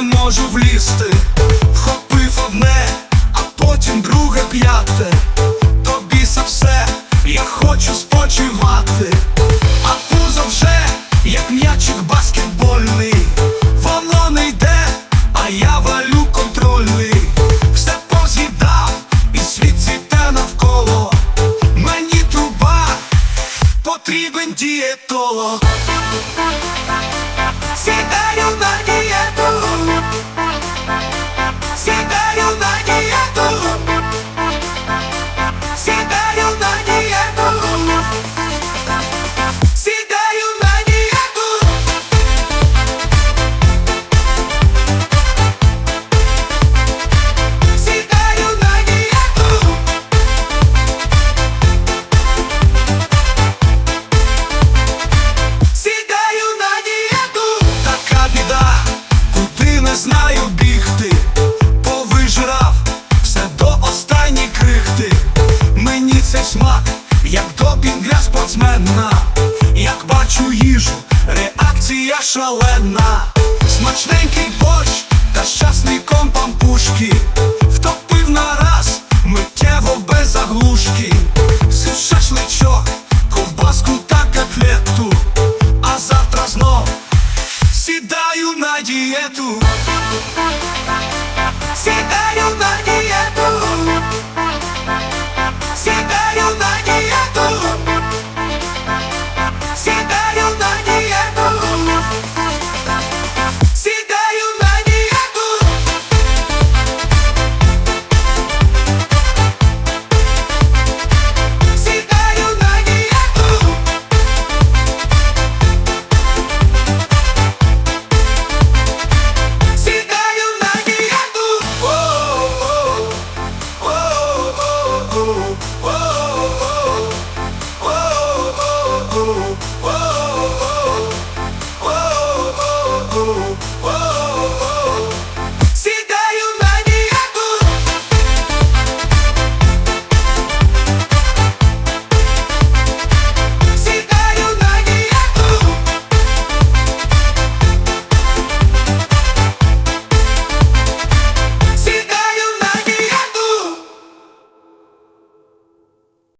можу влізти, вхопив одне, а потім друге п'яте. Тобі за все, я хочу спочивати, а пузо вже, як м'ячик баскетбольний. Воно не йде, а я валю контрольний. Все поз'їдав і світ цвіте навколо. Мені труба, потрібен дієтолог як допінг для спортсмена, як бачу їжу, реакція шалена, смачненький борщ та щасний компам пушки. Втопив на миттєво без заглушки, Сив шашличок, ковбаску та котлету, а завтра знов сідаю на дієту.